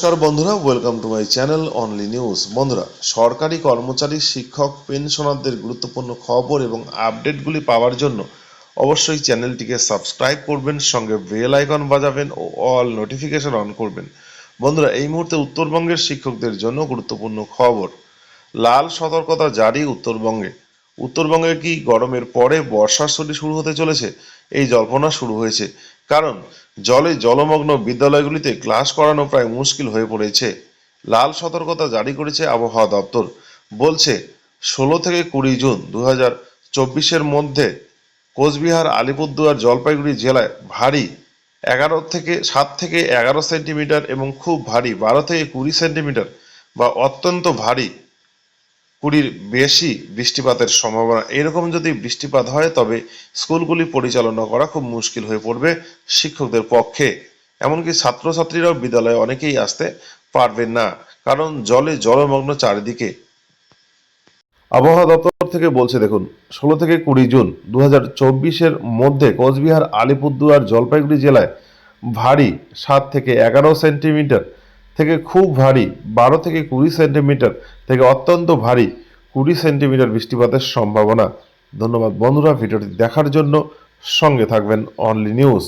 নমস্কার বন্ধুরা welcome to my channel only news বন্ধুরা, সরকারি কর্মচারী, শিক্ষক পেনশনারদের গুরুত্বপূর্ণ খবর এবং আপডেটগুলি পাওয়ার জন্য অবশ্যই চ্যানেলটিকে সাবস্ক্রাইব করবেন, সঙ্গে বেল আইকন বাজাবেন ও অল নোটিফিকেশন অন করবেন। বন্ধুরা, এই মুহূর্তে উত্তরবঙ্গের শিক্ষকদের জন্য গুরুত্বপূর্ণ খবর। লাল সতর্কতা জারি উত্তরবঙ্গে। উত্তরবঙ্গে কি গরমের পরে বর্ষার ছুটি শুরু হতে চলেছে? এই জল্পনা শুরু হয়েছে। কারণ জলে জলমগ্ন বিদ্যালয়গুলিতে ক্লাস করানো প্রায় মুশকিল হয়ে পড়েছে। লাল সতর্কতা জারি করেছে আবহাওয়া দপ্তর। বলছে, ষোলো থেকে কুড়ি জুন দু হাজার চব্বিশের মধ্যে কোচবিহার, আলিপুরদুয়ার, জলপাইগুড়ি জেলায় ভারী এগারো থেকে, সাত থেকে এগারো সেন্টিমিটার এবং খুব ভারী বারো থেকে কুড়ি সেন্টিমিটার বা অত্যন্ত ভারী কুড়ির বেশি বৃষ্টিপাতের সম্ভাবনা। এরকম যদি বৃষ্টিপাত হয়, তবে স্কুলগুলি পরিচালনা করা খুব মুশকিল হয়ে পড়বে শিক্ষকদের পক্ষে। এমনকি ছাত্রছাত্রীরাও বিদ্যালয়ে অনেকেই আসতে পারবেন না, কারণ জলে জলমগ্ন চারিদিকে। আবহাওয়া দপ্তর থেকে বলছে, দেখুন, ষোলো থেকে কুড়ি জুন দু চব্বিশের মধ্যে কোচবিহার, আলিপুরদুয়ার, জলপাইগুড়ি জেলায় ভারী সাত থেকে এগারো সেন্টিমিটার থেকে খুব ভারী, বারো থেকে কুড়ি সেন্টিমিটার থেকে অত্যন্ত ভারী কুড়ি সেন্টিমিটার বৃষ্টিপাতের সম্ভাবনা। ধন্যবাদ বন্ধুরা, ভিডিওটি দেখার জন্য সঙ্গে থাকবেন অনলি নিউজ